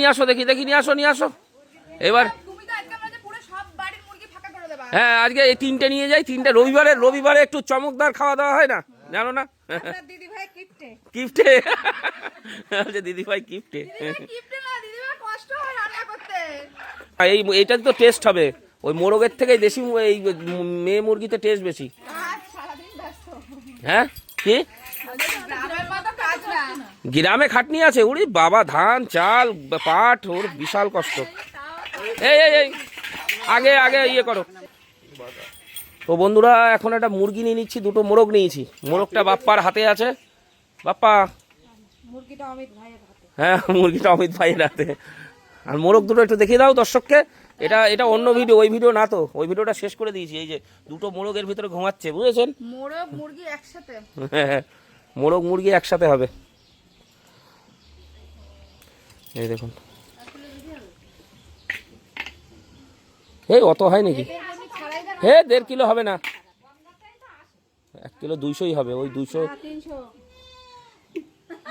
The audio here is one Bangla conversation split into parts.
নিয়ে আসো দেখি দেখি নিয়ে আসো নিয়ে আসো। এবার হ্যাঁ আজকে এই তিনটে নিয়ে যাই তিনটে। রবিবারে রবিবারে একটু চমকদার খাওয়া দাওয়া হয় না? জানো না? আপনার দিদি ভাই হয় করতে। এই এইটা তো টেস্ট হবে। ওই মোরগের থেকে দেশি এই মেয়ে মুরগিতে টেস্ট বেশি। হ্যাঁ? কি? গ্রামে খাটনি আছে উড়ি। বাবা ধান চাল পাট ওর বিশাল কষ্ট। এই এই এই। আগে আগে ইয়ে করো। তো বন্ধুরা এখন একটা মুরগি নিয়ে নিচ্ছি দুটো মোরগ নিয়েছি। মোরগটা বাপ্পার হাতে আছে। বাপ্পা। মুরগিটা অমিত ভাইয়ের হাতে। হ্যাঁ মুরগিটা অমিত ভাইয়ের হাতে। আর মোরগ দুটো একটু দেখিয়ে দাও দর্শককে। এটা এটা অন্য ভিডিও ওই ভিডিও না তো। ওই ভিডিওটা শেষ করে দিয়েছি। এই যে দুটো মোরগের ভিতরে ঘুমাচ্ছে বুঝেছেন? মোরগ মুরগি একসাথে? হ্যাঁ মোরগ মুরগি একসাথে হবে। এই দেখুন। এই অত হয় নাকি? হে দেড় কিলো হবে না। এক কিলো দুইশোই হবে ওই দুইশো। তিনশো।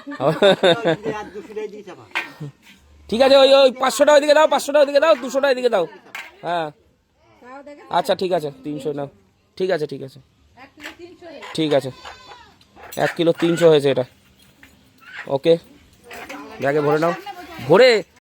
ঠিক আছে, ওই ওই পাঁচশো পাঁচশোটা দিকে দাও পাঁচশো পাঁচশোটা দিকে দাও, দুশোটা দিকে দাও। হ্যাঁ। আচ্ছা ঠিক আছে, তিনশো নাও। ঠিক আছে ঠিক আছে। ঠিক আছে। এক কিলো তিনশো হয়েছে এটা। ওকে। ব্যাগে ভরে নাও। ভরে?